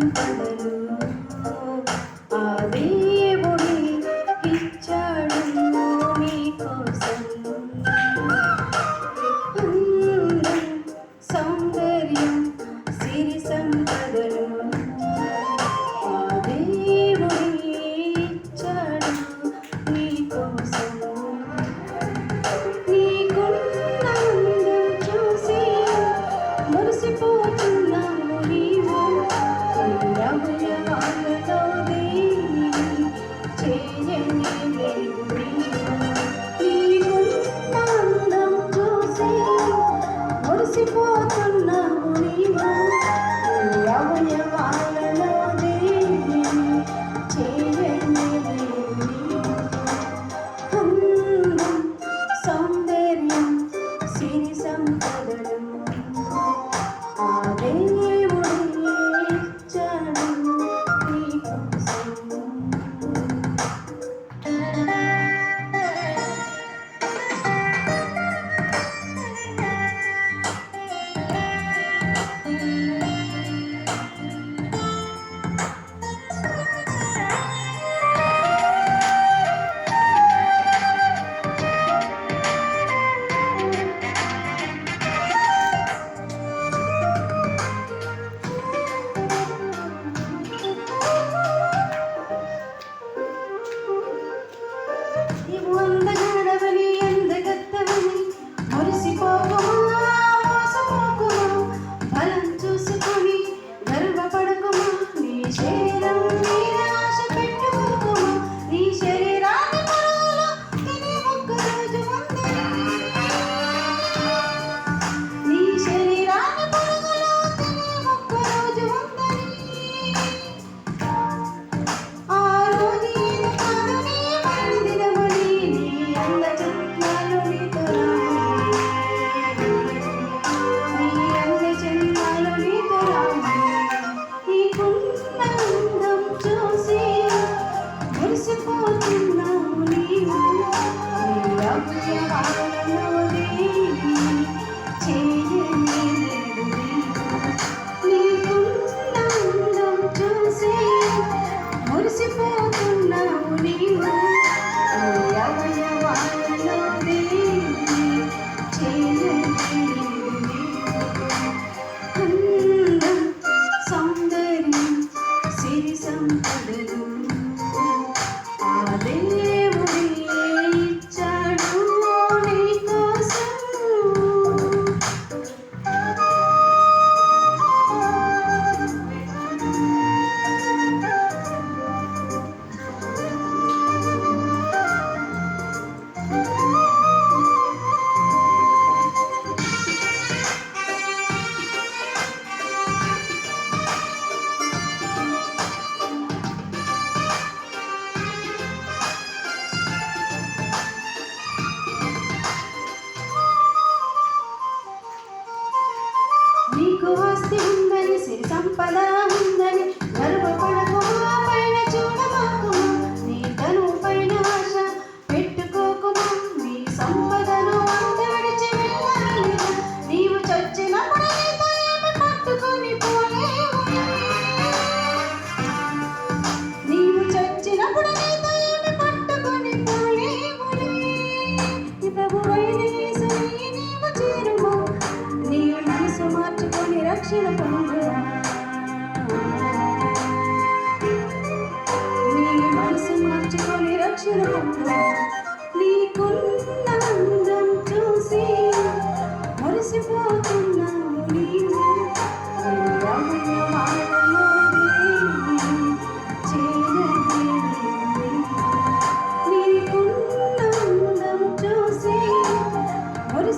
Thank you.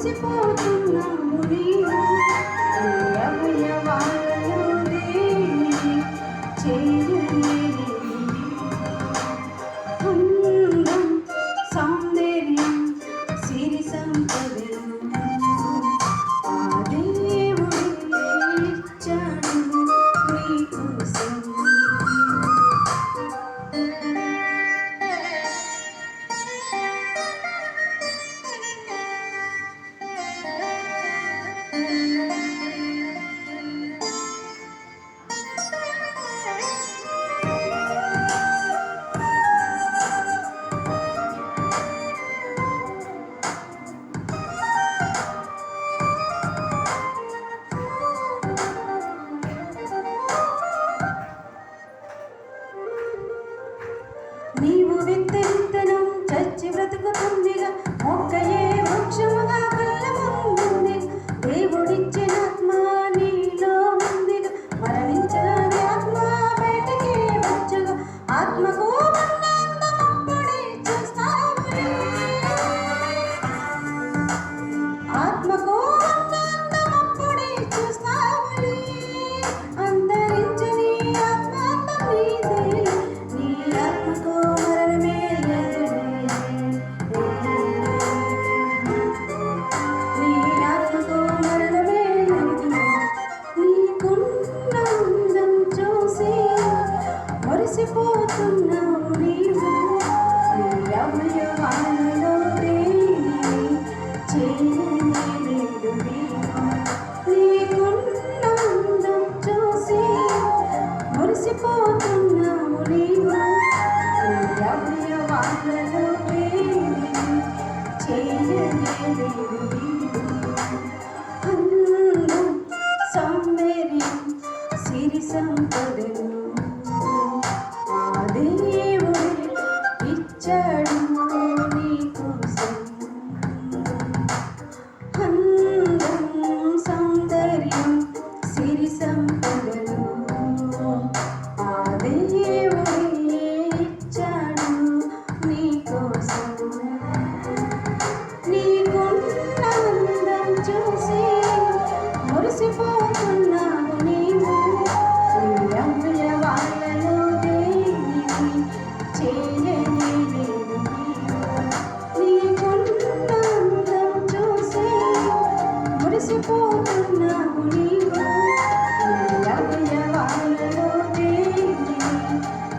మురిసిపోతున్నావు నీవు. నీకున్న చూసి మురిసిపోతున్నా. తెలుసుకోనున్నావు నీవు. వాళ్ళలో దేన్ని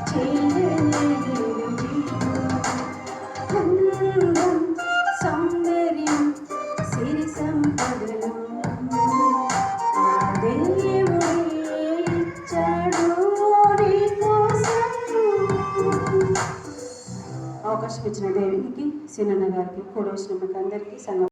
చేయలేదు అందం సౌందర్యం సిరి సంపదలు అవకాశం ఇచ్చిన దేవునికి సినన్న గారికి కూడా వచ్చిన అందరికీ సంగ